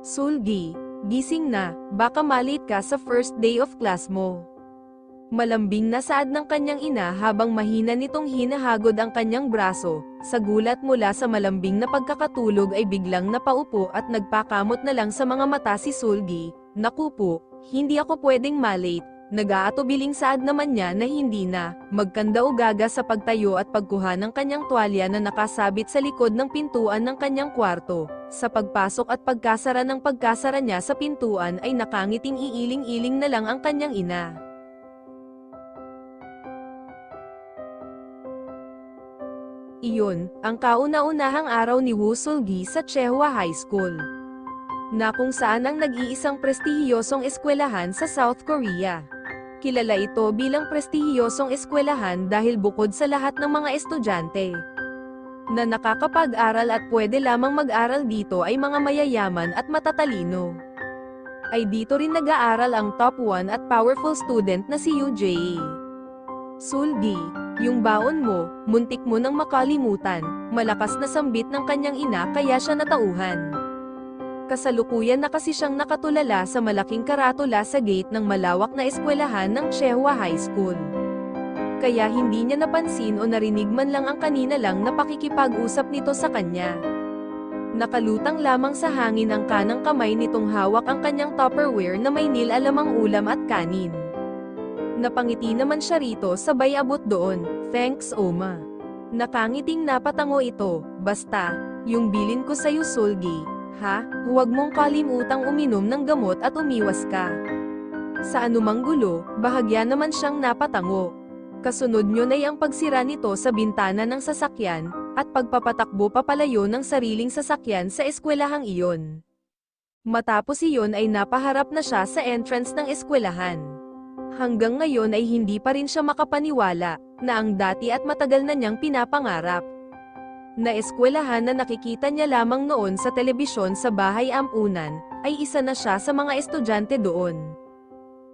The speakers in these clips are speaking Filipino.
Sulgi, gising na, baka malate ka sa first day of class mo. Malambing na saad ng kanyang ina habang mahina nitong hinahagod ang kanyang braso, sa gulat mula sa malambing na pagkakatulog ay biglang napaupo at nagpakamot na lang sa mga mata si Sulgi, Naku po, hindi ako pwedeng malate, nag-aatubiling saad naman niya na hindi na, magkanda ugaga sa pagtayo at pagkuha ng kanyang tuwalya na nakasabit sa likod ng pintuan ng kanyang kwarto. Sa pagpasok at pagkasara ng pagkasara niya sa pintuan ay nakangiting iiling-iling na lang ang kanyang ina. Iyon, ang kauna-unahang araw ni Woo Sul-gi sa Chehwa High School. Na kung saan ang nag-iisang prestihiyosong eskwelahan sa South Korea. Kilala ito bilang prestihiyosong eskwelahan dahil bukod sa lahat ng mga estudyante na nakakapag-aral at pwede lamang mag-aral dito ay mga mayayaman at matatalino. Ay dito rin nag-aaral ang top 1 at powerful student na si UJ. Sulgi, yung baon mo, muntik mo nang makalimutan, malakas na sambit ng kanyang ina kaya siya natauhan. Kasalukuyan na kasi siyang nakatulala sa malaking karatula sa gate ng malawak na eskwelahan ng Chehwa High School. Kaya hindi niya napansin o narinig man lang ang kanina lang na pakikipag-usap nito sa kanya. Nakalutang lamang sa hangin ang kanang kamay nitong hawak ang kanyang tupperware na may nilalamang ulam at kanin. Napangiti naman siya rito sabay abot doon, thanks Oma. Nakangiting napatango ito, basta, yung bilin ko sa'yo Sulgi, ha, huwag mong kalimutang uminom ng gamot at umiwas ka. Sa anumang gulo, bahagya naman siyang napatango. Kasunod nyo na ang pagsira nito sa bintana ng sasakyan, at pagpapatakbo papalayo ng sariling sasakyan sa eskwelahang iyon. Matapos iyon ay napaharap na siya sa entrance ng eskwelahan. Hanggang ngayon ay hindi pa rin siya makapaniwala, na ang dati at matagal na niyang pinapangarap. Na eskwelahan na nakikita niya lamang noon sa telebisyon sa bahay ampunan, ay isa na siya sa mga estudyante doon.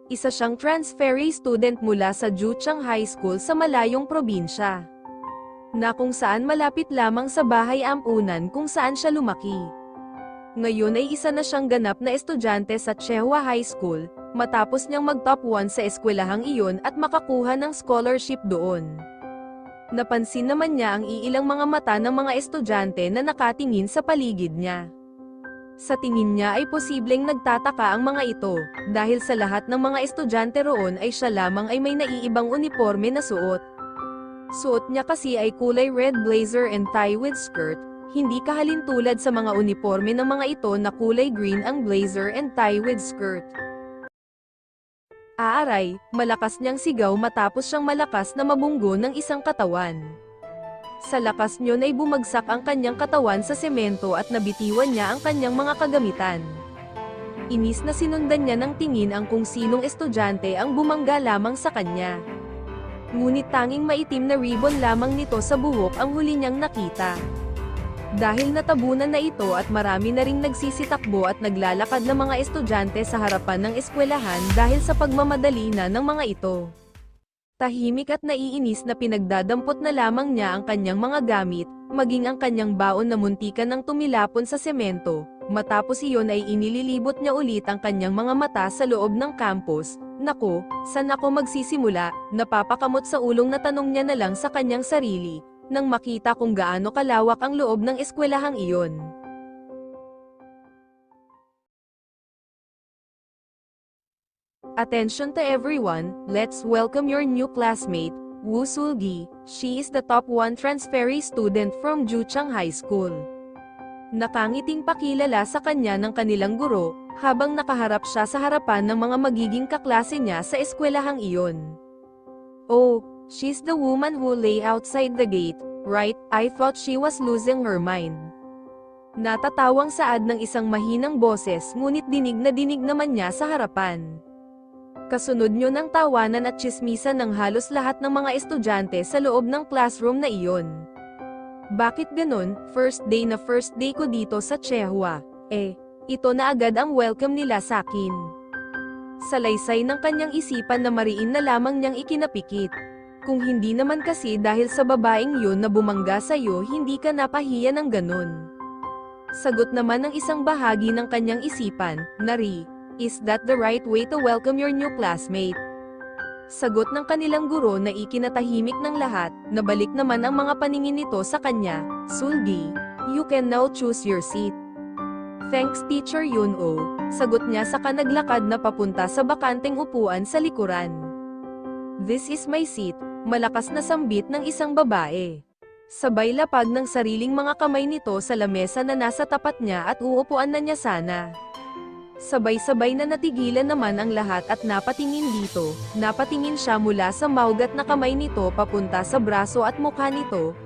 Isa siyang transferee student mula sa Juchang High School sa malayong probinsya. Na kung saan malapit lamang sa bahay ampunan kung saan siya lumaki. Ngayon ay isa na siyang ganap na estudyante sa Chehwa High School, matapos niyang mag-top 1 sa eskwelahang iyon at makakuha ng scholarship doon. Napansin naman niya ang iilang mga mata ng mga estudyante na nakatingin sa paligid niya. Sa tingin niya ay posibleng nagtataka ang mga ito, dahil sa lahat ng mga estudyante roon ay siya lamang ay may naiibang uniforme na suot. Suot niya kasi ay kulay red blazer and tie with skirt, hindi kahalintulad sa mga uniforme ng mga ito na kulay green ang blazer and tie with skirt. Aaray, malakas niyang sigaw matapos siyang malakas na mabunggo ng isang katawan. Sa lakas niyon ay bumagsak ang kanyang katawan sa semento at nabitiwan niya ang kanyang mga kagamitan. Inis na sinundan niya ng tingin ang kung sinong estudyante ang bumangga lamang sa kanya. Ngunit tanging maitim na ribbon lamang nito sa buhok ang huli niyang nakita. Dahil natabunan na ito at marami na ring nagsisitakbo at naglalakad na mga estudyante sa harapan ng eskwelahan dahil sa pagmamadali na ng mga ito. Tahimik at naiinis na pinagdadampot na lamang niya ang kanyang mga gamit, maging ang kanyang baon na muntikan ng tumilapon sa semento. Matapos iyon ay inililibot niya ulit ang kanyang mga mata sa loob ng campus. Nako, saan ako magsisimula? Napapakamot sa ulong na tanong niya na lang sa kanyang sarili, nang makita kung gaano kalawak ang loob ng eskwelahang iyon. Attention to everyone, let's welcome your new classmate, Woo Sul-gi. She is the top 1 transferee student from Juchang High School. Nakangiting pakilala sa kanya ng kanilang guro, habang nakaharap siya sa harapan ng mga magiging kaklase niya sa eskwelahang iyon. Oh, she's the woman who lay outside the gate, right? I thought she was losing her mind. Natatawang saad ng isang mahinang boses ngunit dinig na dinig naman niya sa harapan. Kasunod nyo ng tawanan at tsismisan ng halos lahat ng mga estudyante sa loob ng classroom na iyon. Bakit ganun, first day na first day ko dito sa Chehua, eh, ito na agad ang welcome nila sa akin. Salaysay ng kanyang isipan na mariin na lamang niyang ikinapikit. Kung hindi naman kasi dahil sa babaeng yun na bumangga sa'yo hindi ka napahiya ng ganun. Sagot naman ng isang bahagi ng kanyang isipan, Nari, is that the right way to welcome your new classmate? Sagot ng kanilang guro na ikinatahimik ng lahat, nabalik naman ang mga paningin nito sa kanya, Sulgi, you can now choose your seat. Thanks Teacher Yun-o, sagot niya sa kanaglakad na papunta sa bakanteng upuan sa likuran. This is my seat, malakas na sambit ng isang babae. Sabay lapag ng sariling mga kamay nito sa lamesa na nasa tapat niya at uupuan na niya sana. Sabay-sabay na natigilan naman ang lahat at napatingin dito, napatingin siya mula sa maugat na kamay nito papunta sa braso at mukha nito,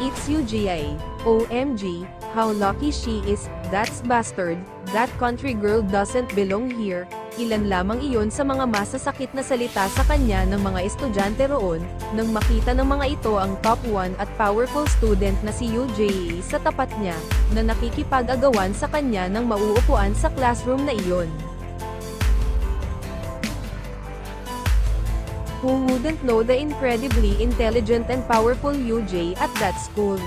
It's UGI. OMG, how lucky she is, that's bastard, that country girl doesn't belong here. Ilan lamang iyon sa mga masasakit na salita sa kanya ng mga estudyante roon, nang makita ng mga ito ang top 1 at powerful student na si UJA sa tapat niya, na nakikipag-agawan sa kanya ng mauupuan sa classroom na iyon. Who wouldn't know the incredibly intelligent and powerful UJ at that school?